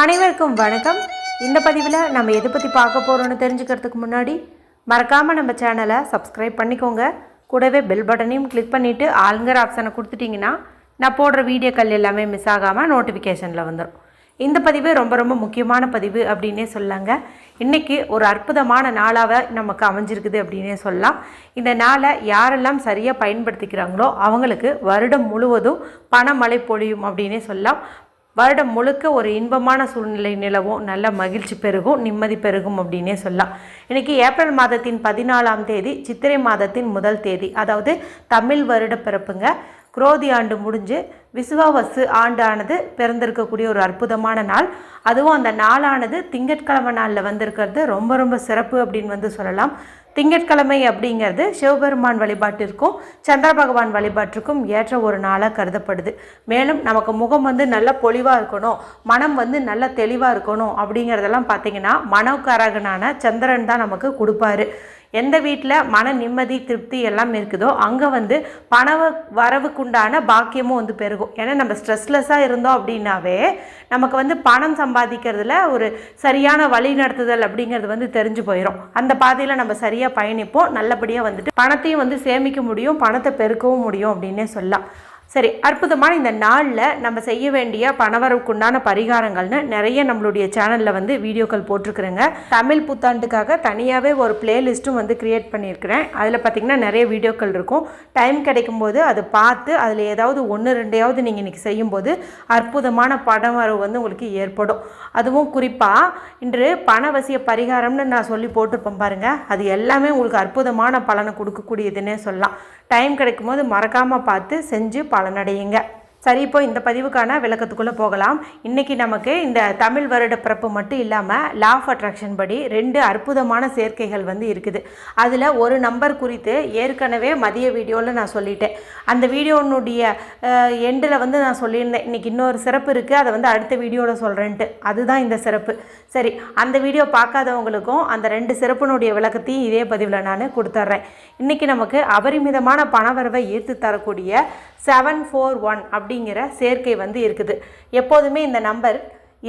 அனைவருக்கும் வணக்கம். இந்த பதிவில் நம்ம எதை பற்றி பார்க்க போகிறோன்னு தெரிஞ்சுக்கிறதுக்கு முன்னாடி மறக்காமல் நம்ம சேனலை சப்ஸ்கிரைப் பண்ணிக்கோங்க. கூடவே பெல் பட்டனையும் கிளிக் பண்ணிவிட்டு ஆளுங்கிற ஆப்ஷனை கொடுத்துட்டிங்கன்னா நான் போடுற வீடியோக்கள் எல்லாமே மிஸ் ஆகாமல் நோட்டிஃபிகேஷனில் வந்துடும் இந்த பதிவு ரொம்ப ரொம்ப முக்கியமான பதிவு அப்படின்னே சொல்லாங்க இன்றைக்கி ஒரு அற்புதமான நாளாக நமக்கு அமைஞ்சிருக்குது அப்படின்னே சொல்லலாம். இந்த நாளை யாரெல்லாம் சரியாக பயன்படுத்திக்கிறாங்களோ அவங்களுக்கு வருடம் முழுவதும் பணமழை பொழியும் அப்படின்னே சொல்லலாம். வருடம் முழுக்க ஒரு இன்பமான சூழ்நிலை நிலவும் நல்ல மகிழ்ச்சி பெருகும் நிம்மதி பெருகும் அப்படின்னே சொல்லலாம். இன்னைக்கு ஏப்ரல் மாதத்தின் பதினாலாம் தேதி சித்திரை மாதத்தின் முதல் தேதி அதாவது தமிழ் வருட பிறப்புங்க. குரோதி ஆண்டு முடிஞ்சு விசுவாவசு ஆண்டானது பிறந்திருக்கக்கூடிய ஒரு அற்புதமான நாள். அதுவும் அந்த நாளானது திங்கட்கிழமை நாளில் வந்திருக்கிறது. ரொம்ப ரொம்ப சிறப்பு அப்படின்னு வந்து சொல்லலாம். திங்கட்கிழமை அப்படிங்கிறது சிவபெருமான் வழிபாட்டிற்கும் சந்திர பகவான் வழிபாட்டிற்கும் ஏற்ற ஒரு நாளாக கருதப்படுது. மேலும் நமக்கு முகம் வந்து நல்ல பொலிவாக இருக்கணும் மனம் வந்து நல்ல தெளிவாக இருக்கணும் அப்படிங்கிறதெல்லாம் பார்த்தீங்கன்னா மனோகாரகனான சந்திரன் தான் நமக்கு கொடுப்பாரு. எந்த வீட்டில் மன நிம்மதி திருப்தி எல்லாம் இருக்குதோ அங்கே வந்து பண வரவுக்குண்டான பாக்கியமும் வந்து பெருகும். ஏன்னா நம்ம ஸ்ட்ரெஸ்லெஸ்ஸாக இருந்தோம் அப்படின்னாவே நமக்கு வந்து பணம் சம்பாதிக்கிறதுல ஒரு சரியான வழி நடத்துதல் அப்படிங்கிறது வந்து தெரிஞ்சு போயிடும் அந்த பாதையில் நம்ம சரியாக பயணிப்போம். நல்லபடியாக வந்துட்டு பணத்தையும் வந்து சேமிக்க முடியும் பணத்தை பெருக்கவும் முடியும் அப்படின்னே சொல்லலாம். சரி அற்புதமான இந்த நாளில் நம்ம செய்ய வேண்டிய பணவரவுக்குண்டான பரிகாரங்கள்னு நிறைய நம்மளுடைய சேனலில் வந்து வீடியோக்கள் போட்டிருக்கிறேங்க. தமிழ் புத்தாண்டுக்காக தனியாகவே ஒரு பிளேலிஸ்ட்டும் வந்து க்ரியேட் பண்ணியிருக்கிறேன். அதில் பார்த்திங்கன்னா நிறைய வீடியோக்கள் இருக்கும். டைம் கிடைக்கும்போது அதை பார்த்து அதில் ஏதாவது ஒன்று ரெண்டையாவது நீங்கள் இன்றைக்கி செய்யும்போது அற்புதமான பணவரவு வந்து உங்களுக்கு ஏற்படும். அதுவும் குறிப்பாக இன்று பணவசிய பரிகாரம்னு நான் சொல்லி போட்டிருப்பேன் பாருங்கள் அது எல்லாமே உங்களுக்கு அற்புதமான பலனை கொடுக்கக்கூடியதுன்னே சொல்லலாம். டைம் கிடைக்கும் போது மறக்காமல் பார்த்து செஞ்சு பலனடையுங்க. சரி இப்போ இந்த பதிவுக்கான விளக்கத்துக்குள்ளே போகலாம். இன்றைக்கி நமக்கு இந்த தமிழ் வருட பிறப்பு மட்டும் இல்லாமல் லா ஆஃப் அட்ராக்ஷன் படி ரெண்டு அற்புதமான சேர்க்கைகள் வந்து இருக்குது. அதில் ஒரு நம்பர் குறித்து ஏற்கனவே மதிய வீடியோவில் நான் சொல்லிட்டேன். அந்த வீடியோனுடைய எண்டில் வந்து நான் சொல்லியிருந்தேன். இன்றைக்கி இன்னொரு சிறப்பு இருக்குது அதை வந்து அடுத்த வீடியோவில் சொல்கிறேன்ட்டு அதுதான் இந்த சிறப்பு. சரி அந்த வீடியோ பார்க்காதவங்களுக்கும் அந்த ரெண்டு சிறப்பினுடைய விளக்கத்தையும் இதே பதிவில் நான் கொடுத்துட்றேன் இன்றைக்கி நமக்கு அபரிமிதமான பணவரவை ஈர்த்து தரக்கூடிய செவன் ஃபோர் ஒன் அப்படிங்கிற சேர்க்கை வந்து இருக்குது. எப்போதுமே இந்த number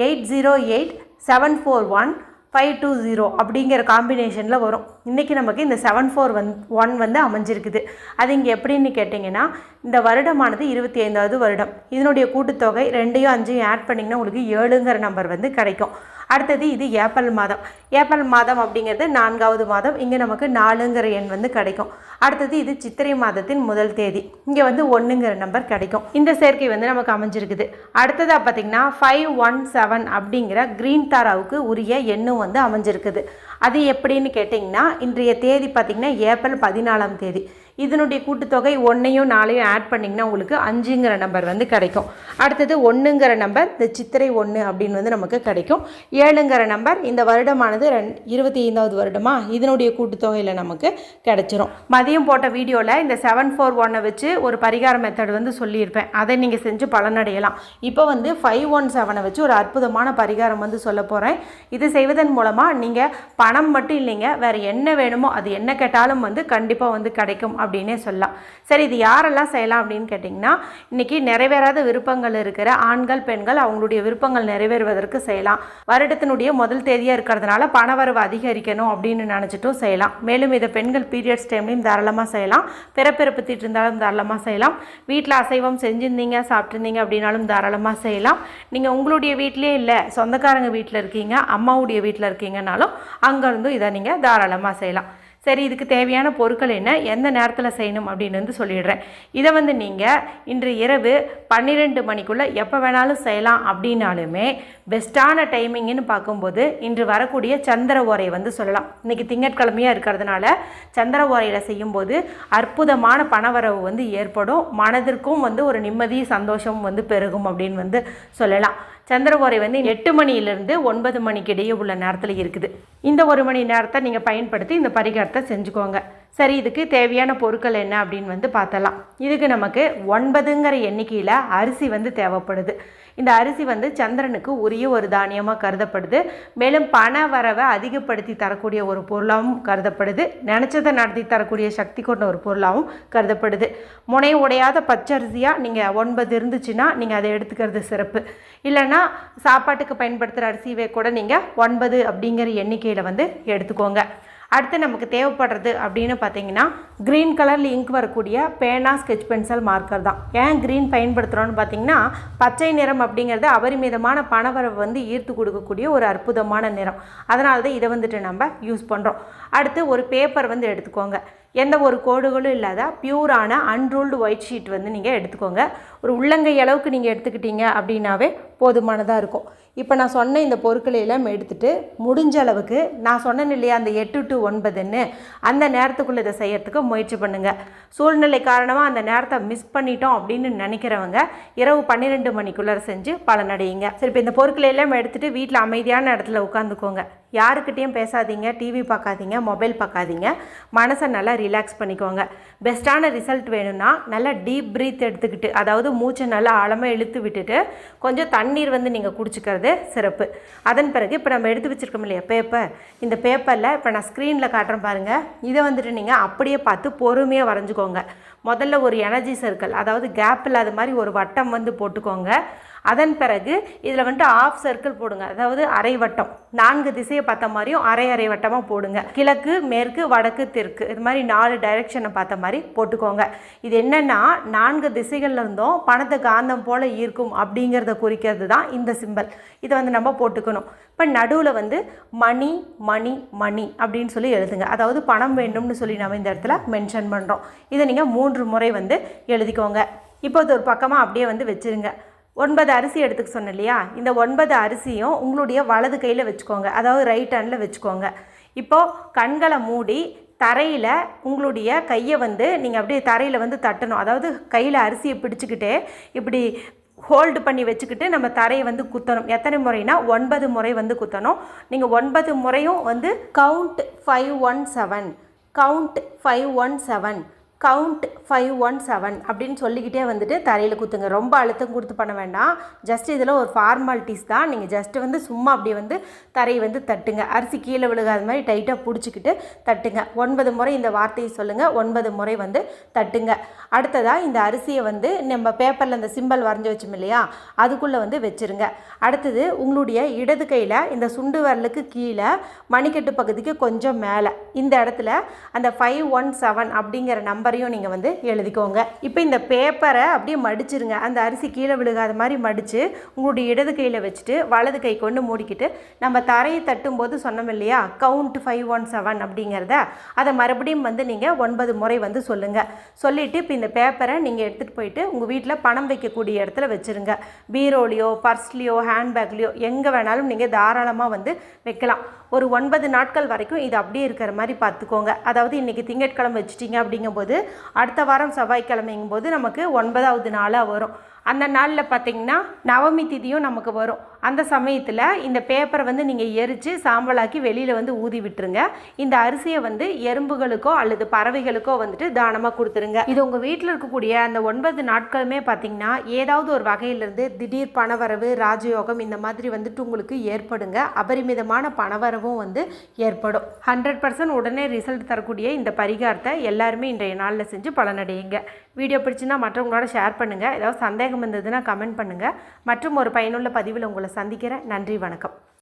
eight zero eight seven four one five two zero அப்படிங்கிற காம்பினேஷனில் வரும். இன்றைக்கி நமக்கு இந்த செவன் ஃபோர் வந் ஒன் வந்து அமைஞ்சிருக்குது. அது இங்கே எப்படின்னு கேட்டிங்கன்னா இந்த வருடமானது இருபத்தி ஐந்தாவது வருடம். இதனுடைய கூட்டுத்தொகை ரெண்டையும் அஞ்சையும் ஆட் பண்ணிங்கன்னா உங்களுக்கு ஏழுங்கிற நம்பர் வந்து கிடைக்கும். அடுத்தது இது ஏப்ரல் மாதம். ஏப்ரல் மாதம் அப்படிங்கிறது நான்காவது மாதம். இங்கே நமக்கு நாலுங்கிற எண் வந்து கிடைக்கும். அடுத்தது இது சித்திரை மாதத்தின் முதல் தேதி. இங்கே வந்து ஒன்றுங்கிற நம்பர் கிடைக்கும். இந்த சேர்க்கை வந்து நமக்கு அமைஞ்சிருக்குது. அடுத்ததாக பார்த்திங்கன்னா ஃபைவ் ஒன் செவன் அப்படிங்கிற க்ரீன் தாராவுக்கு உரிய எண்ணும் வந்து அமைஞ்சிருக்குது. அது எப்படின்னு கேட்டிங்கன்னா இன்றைய தேதி பார்த்திங்கன்னா ஏப்ரல் பதினாலாம் தேதி. இதனுடைய கூட்டுத்தொகை ஒன்றையும் நாளையும் ஆட் பண்ணிங்கன்னா உங்களுக்கு அஞ்சுங்கிற நம்பர் வந்து கிடைக்கும். அடுத்தது ஒன்றுங்கிற நம்பர் இந்த சித்திரை ஒன்று அப்படின்னு வந்து நமக்கு கிடைக்கும். ஏழுங்கிற நம்பர் இந்த வருடமானது ரெண் இருபத்தி ஐந்தாவது வருடமா? இதனுடைய கூட்டுத்தொகையில் நமக்கு கிடைச்சிரும். மதியம் போட்ட வீடியோவில் இந்த செவன் ஃபோர் ஒன்னை வச்சு ஒரு பரிகார மெத்தட் வந்து சொல்லியிருப்பேன். அதை நீங்கள் செஞ்சு பலனடையலாம். இப்போ வந்து ஃபைவ் ஒன் செவனை வச்சு ஒரு அற்புதமான பரிகாரம் வந்து சொல்ல போகிறேன் இது செய்வதன் மூலமாக நீங்கள் பணம் மட்டும் இல்லைங்க வேறு என்ன வேணுமோ அது என்ன கேட்டாலும் வந்து கண்டிப்பாக வந்து கிடைக்கும். அப்படின்னே சொல்லலாம். சரி இது யாரெல்லாம் செய்யலாம் அப்படின்னு கேட்டிங்கன்னா இன்றைக்கி நிறைவேறாத விருப்பங்கள் இருக்கிற ஆண்கள் பெண்கள் அவங்களுடைய விருப்பங்கள் நிறைவேறுவதற்கு செய்யலாம். வருடத்தினுடைய முதல் தேதியாக இருக்கிறதுனால பணவரவு அதிகரிக்கணும் அப்படின்னு நினச்சிட்டும் செய்யலாம். மேலும் இதை பெண்கள் பீரியட்ஸ் டைம்லையும் தாராளமாக செய்யலாம். பிறப்பிறப்பு தீட்டு இருந்தாலும் தாராளமாக செய்யலாம். வீட்டில் அசைவம் செஞ்சுருந்தீங்க சாப்பிட்ருந்தீங்க அப்படின்னாலும் தாராளமாக செய்யலாம். நீங்கள் உங்களுடைய வீட்டிலே இல்லை சொந்தக்காரங்க வீட்டில் இருக்கீங்க அம்மாவுடைய வீட்டில் இருக்கீங்கனாலும் அங்கேருந்தும் இதை நீங்கள் தாராளமாக செய்யலாம். சரி இதுக்கு தேவையான பொருட்கள் என்ன? எந்த நேரத்தில் செய்யணும் அப்படின்னு வந்து சொல்லிடுறேன். இதை வந்து நீங்கள் இன்று இரவு பன்னிரெண்டு மணிக்குள்ளே எப்போ வேணாலும் செய்யலாம் அப்படின்னாலுமே பெஸ்ட்டான டைமிங்னு பார்க்கும்போது இன்று வரக்கூடிய சந்திர ஓரை வந்து சொல்லலாம். இன்றைக்கி திங்கட்கிழமையாக இருக்கிறதுனால சந்திர ஓரையில் செய்யும்போது அற்புதமான பணவரவு வந்து ஏற்படும். மனதிற்கும் வந்து ஒரு நிம்மதி சந்தோஷம் வந்து பெருகும் அப்படின்னு வந்து சொல்லலாம். சந்திரகோரை வந்து எட்டு மணியிலிருந்து ஒன்பது மணிக்கு இடையே உள்ள நேரத்தில் இருக்குது. இந்த ஒரு மணி நேரத்தை நீங்கள் பயன்படுத்தி இந்த பரிகாரத்தை செஞ்சுக்கோங்க. சரி இதுக்கு தேவையான பொருட்கள் என்ன அப்படின்னு வந்து பார்த்தலாம் இதுக்கு நமக்கு ஒன்பதுங்கிற எண்ணிக்கையில் அரிசி வந்து தேவைப்படுது. இந்த அரிசி வந்து சந்திரனுக்கு உரிய ஒரு தானியமாக கருதப்படுது. மேலும் பண வரவை அதிகப்படுத்தி தரக்கூடிய ஒரு பொருளாகவும் கருதப்படுது. நினச்சதை நடத்தி தரக்கூடிய சக்தி கொண்ட ஒரு பொருளாகவும் கருதப்படுது. முனை உடையாத பச்சரிசியாக நீங்கள் ஒன்பது இருந்துச்சுன்னா நீங்கள் அதை எடுத்துக்கிறது சிறப்பு. இல்லைன்னா சாப்பாட்டுக்கு பயன்படுத்துகிற அரிசியை கூட நீங்கள் ஒன்பது அப்படிங்கிற எண்ணிக்கையில் வந்து எடுத்துக்கோங்க. அடுத்து நமக்கு தேவைப்படுறது அப்படின்னு பார்த்தீங்கன்னா க்ரீன் கலரில் இங்க் வரக்கூடிய பேனா ஸ்கெச் பென்சில் மார்க்கர் தான். ஏன் க்ரீன் பயன்படுத்துகிறோன்னு பார்த்தீங்கன்னா பச்சை நிறம் அப்படிங்கிறது அபரிமிதமான பணவரவு வந்து ஈர்த்து கொடுக்கக்கூடிய ஒரு அற்புதமான நிறம். அதனால தான் இதை வந்துட்டு நம்ம யூஸ் பண்ணுறோம் அடுத்து ஒரு பேப்பர் வந்து எடுத்துக்கோங்க. எந்த ஒரு கோடுகளும் இல்லாத பியூரான அன்ரூல்டு ஒயிட் ஷீட் வந்து நீங்கள் எடுத்துக்கோங்க. ஒரு உள்ளங்கை அளவுக்கு நீங்கள் எடுத்துக்கிட்டீங்க அப்படின்னாவே போதுமானதாக இருக்கும். இப்போ நான் சொன்ன இந்த பொருட்களை எல்லாம் எடுத்துகிட்டு முடிஞ்ச அளவுக்கு நான் சொன்னேன் இல்லையா அந்த எட்டு டு ஒன்பதுன்னு அந்த நேரத்துக்குள்ளே இதை செய்யறதுக்கு முயற்சி பண்ணுங்கள் சூழ்நிலை காரணமாக அந்த நேரத்தை மிஸ் பண்ணிட்டோம் அப்படின்னு நினைக்கிறவங்க இரவு பன்னிரெண்டு மணிக்குள்ளே செஞ்சு பலனடையுங்க. சரி இப்போ இந்த பொருட்களை எல்லாம் எடுத்துகிட்டு வீட்டில் அமைதியான இடத்துல உட்காந்துக்கோங்க. யாருக்கிட்டேயும் பேசாதீங்க டிவி பார்க்காதீங்க மொபைல் பார்க்காதீங்க. மனசை நல்லா ரிலாக்ஸ் பண்ணிக்கோங்க. பெஸ்ட்டான ரிசல்ட் வேணும்னா நல்லா டீப் ப்ரீத் எடுத்துக்கிட்டு அதாவது மூச்சை நல்லா ஆழமாக இழுத்து விட்டுட்டு கொஞ்சம் தண்ணீர் வந்து நீங்கள் குடிச்சிக்கிறது சிறப்பு. அதன் பிறகு இப்போ நம்ம எடுத்து வச்சுருக்கோம் இல்லையா பேப்பர் இந்த பேப்பரில் இப்போ நான் ஸ்க்ரீனில் காட்டுறேன் பாருங்கள் இதை வந்துட்டு நீங்கள் அப்படியே பார்த்து பொறுமையாக வரைஞ்சிக்கோங்க. முதல்ல ஒரு எனர்ஜி சர்க்கிள் அதாவது கேப் இல்லாத மாதிரி ஒரு வட்டம் வந்து போட்டுக்கோங்க. அதன் பிறகு இதில் வந்துட்டு ஆஃப் சர்க்கிள் போடுங்க. அதாவது அரை வட்டம். நான்கு திசையை பார்த்த மாதிரியும் அரை அரை வட்டமாக போடுங்க. கிழக்கு மேற்கு வடக்கு தெற்கு. இது மாதிரி நாலு டைரெக்ஷனை பார்த்த மாதிரி போட்டுக்கோங்க. இது என்னென்னா நான்கு திசைகளில் இருந்தும் பணத்தை காந்தம் போல் ஈர்க்கும் அப்படிங்கிறத குறிக்கிறது தான் இந்த சிம்பல் இதை வந்து நம்ம போட்டுக்கணும். இப்போ நடுவில் வந்து மணி மணி மணி அப்படின்னு சொல்லி எழுதுங்க. அதாவது பணம் வேண்டும்னு சொல்லி நம்ம இந்த இடத்துல மென்ஷன் பண்ணுறோம் இதை நீங்கள் மூன்று முறை வந்து எழுதிக்கோங்க. இப்போது ஒரு பக்கமாக அப்படியே வந்து வச்சுருங்க. ஒன்பது அரிசி எடுத்துக்க சொன்னேன் இல்லையா இந்த ஒன்பது அரிசியும் உங்களுடைய வலது கையில் வச்சுக்கோங்க. அதாவது ரைட் ஹேண்டில் வச்சுக்கோங்க. இப்போது கண்களை மூடி தரையில் உங்களுடைய கையை வந்து நீங்கள் அப்படியே தரையில் வந்து தட்டணும். அதாவது கையில் அரிசியை பிடிச்சிக்கிட்டே இப்படி ஹோல்டு பண்ணி வச்சுக்கிட்டு நம்ம தரையை வந்து குத்தணும். எத்தனை முறைனா ஒன்பது முறை வந்து குத்தணும். நீங்கள் ஒன்பது முறையும் வந்து count five one seven count five one seven count five one seven அப்படின்னு சொல்லிக்கிட்டே வந்துட்டு தரையில் குத்துங்க. ரொம்ப அழுத்தம் கொடுத்து பண்ண வேண்டாம். ஜஸ்ட் இதில் ஒரு ஃபார்மாலிட்டிஸ் தான். நீங்கள் ஜஸ்ட் வந்து சும்மா அப்படியே வந்து தரையை வந்து தட்டுங்க. அரிசி கீழே விழுகாத மாதிரி டைட்டாக பிடிச்சிக்கிட்டு தட்டுங்க. ஒன்பது முறை இந்த வார்த்தையை சொல்லுங்கள் ஒன்பது முறை வந்து தட்டுங்க. அடுத்ததாக இந்த அரிசியை வந்து நம்ம பேப்பரில் இந்த சிம்பல் வரைஞ்சி வச்சோம் இல்லையா? அதுக்குள்ளே வந்து வச்சுருங்க. அடுத்தது உங்களுடைய இடது கையில் இந்த சுண்டு வரலுக்கு கீழே மணிக்கட்டு பகுதிக்கு கொஞ்சம் மேலே. இந்த இடத்துல அந்த ஃபைவ் ஒன் செவன் அப்படிங்கிற நம்பர் மாதிரியும் நீங்கள் வந்து எழுதிக்கோங்க. இப்போ இந்த பேப்பரை அப்படியே மடிச்சிருங்க. அந்த அரிசி கீழே விழுகாத மாதிரி மடித்து உங்களுடைய இடது கையில் வச்சுட்டு வலது கை கொண்டு மூடிக்கிட்டு நம்ம தரையை தட்டும்போது சொன்னோம் இல்லையா? கவுண்ட் ஃபைவ் ஒன் செவன் அப்படிங்கிறத அதை மறுபடியும் வந்து நீங்கள் ஒன்பது முறை வந்து சொல்லுங்கள் சொல்லிவிட்டு இப்போ இந்த பேப்பரை நீங்கள் எடுத்துகிட்டு போயிட்டு உங்கள் வீட்டில் பணம் வைக்கக்கூடிய இடத்துல வச்சுருங்க. பீரோலையோ பர்ஸ்லேயோ ஹேண்ட்பேக்லேயோ எங்கே வேணாலும் நீங்கள் தாராளமாக வந்து வைக்கலாம். ஒரு ஒன்பது நாட்கள் வரைக்கும் இது அப்படியே இருக்கிற மாதிரி பார்த்துக்கோங்க. அதாவது இன்றைக்கி திங்கட்கிழமை வச்சுட்டிங்க அப்படிங்கும்போது அடுத்த வாரம் செவ்வாய்க்கிழமைங்கும் போது நமக்கு ஒன்பதாவது நாளாக வரும். அந்த நாளில் பார்த்தீங்கன்னா நவமி திதியும் நமக்கு வரும். அந்த சமயத்தில் இந்த பேப்பரை வந்து நீங்கள் எரித்து சாம்பலாக்கி வெளியில் வந்து ஊதி விட்டுருங்க. இந்த அரிசியை வந்து எறும்புகளுக்கோ அல்லது பறவைகளுக்கோ வந்துட்டு தானமாக கொடுத்துருங்க. இது உங்கள் வீட்டில் இருக்கக்கூடிய அந்த ஒன்பது நாட்களுமே பார்த்தீங்கன்னா ஏதாவது ஒரு வகையிலிருந்து திடீர் பணவரவு ராஜயோகம் இந்த மாதிரி வந்துட்டு உங்களுக்கு ஏற்படுங்க. அபரிமிதமான பணவரவும் வந்து ஏற்படும். ஹண்ட்ரட் பர்சன்ட் உடனே ரிசல்ட் தரக்கூடிய இந்த பரிகாரத்தை எல்லாருமே இன்றைய நாளில் செஞ்சு பலனடையுங்க. வீடியோ பிடிச்சிருந்தா மற்றவங்களோட ஷேர் பண்ணுங்கள் ஏதாவது சந்தேகம் இருந்ததுன்னா கமெண்ட் பண்ணுங்கள் மற்றும் ஒரு பயனுள்ள பதிவில் உங்களை சந்திக்கிறேன். நன்றி வணக்கம்.